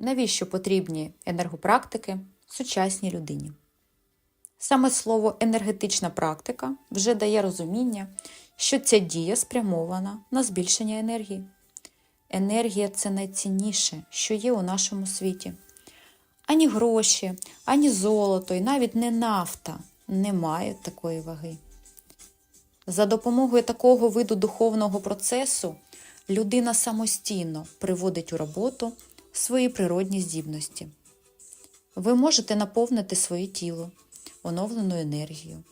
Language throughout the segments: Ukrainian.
Навіщо потрібні енергопрактики сучасній людині? Саме слово енергетична практика вже дає розуміння, що ця дія спрямована на збільшення енергії. Енергія це найцінніше, що є у нашому світі. Ані гроші, ані золото, і навіть не нафта не мають такої ваги. За допомогою такого виду духовного процесу людина самостійно приводить у роботу свої природні здібності. Ви можете наповнити своє тіло оновленою енергією,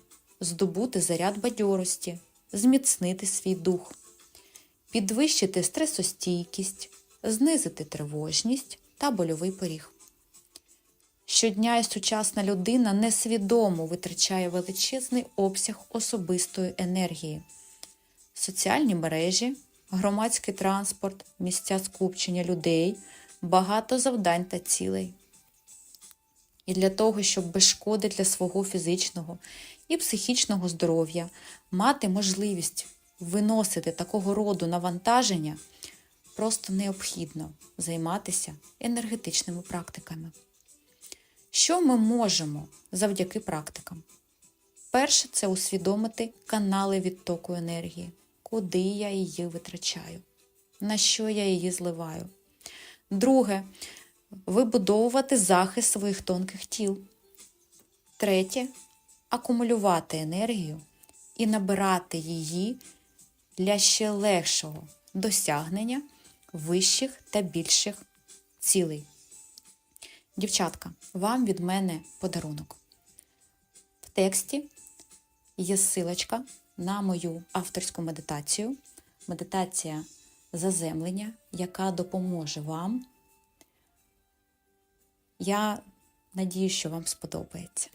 здобути заряд бадьорості, зміцнити свій дух, підвищити стресостійкість, знизити тривожність та больовий поріг. Щодня і сучасна людина несвідомо витрачає величезний обсяг особистої енергії. Соціальні мережі, громадський транспорт, місця скупчення людей, багато завдань та цілей. І для того, щоб без шкоди для свого фізичного і психічного здоров'я мати можливість виносити такого роду навантаження, просто необхідно займатися енергетичними практиками. Що ми можемо завдяки практикам? Перше це усвідомити канали відтоку енергії, куди я її витрачаю, на що я її зливаю. Друге вибудовувати захист своїх тонких тіл. Третє акумулювати енергію і набирати її для ще легшого досягнення вищих та більших цілей. Дівчатка, вам від мене подарунок. В тексті є ссылочка на мою авторську медитацію. Медитація заземлення, яка допоможе вам. Я надію, що вам сподобається.